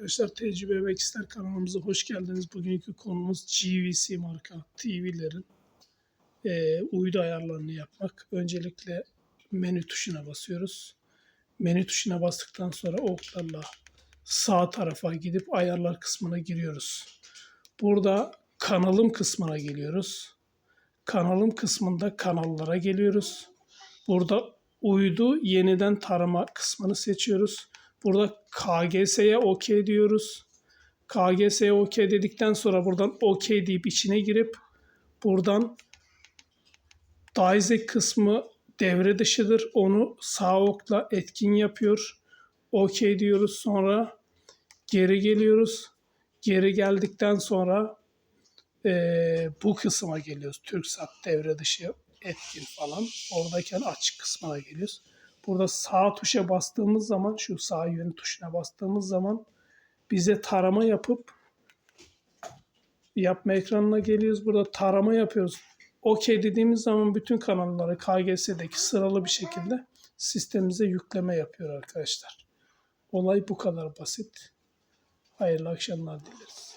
arkadaşlar. Tecrübe ve ister kanalımıza hoş geldiniz. Bugünkü konumuz GVC marka TV'lerin e, uydu ayarlarını yapmak. Öncelikle menü tuşuna basıyoruz. Menü tuşuna bastıktan sonra oklarla sağ tarafa gidip ayarlar kısmına giriyoruz. Burada kanalım kısmına geliyoruz. Kanalım kısmında kanallara geliyoruz. Burada uydu yeniden tarama kısmını seçiyoruz. Burada KGS'ye OK diyoruz. KGS'ye OK dedikten sonra buradan OK deyip içine girip buradan Dizek kısmı devre dışıdır. Onu sağ okla etkin yapıyor. OK diyoruz. Sonra geri geliyoruz. Geri geldikten sonra eee, bu kısma geliyoruz. TürkSat devre dışı etkin falan. Oradayken açık kısmına geliyoruz. Burada sağ tuşa bastığımız zaman şu sağ yön tuşuna bastığımız zaman bize tarama yapıp yapma ekranına geliyoruz. Burada tarama yapıyoruz. OK dediğimiz zaman bütün kanalları KGS'deki sıralı bir şekilde sistemimize yükleme yapıyor arkadaşlar. Olay bu kadar basit. Hayırlı akşamlar dileriz.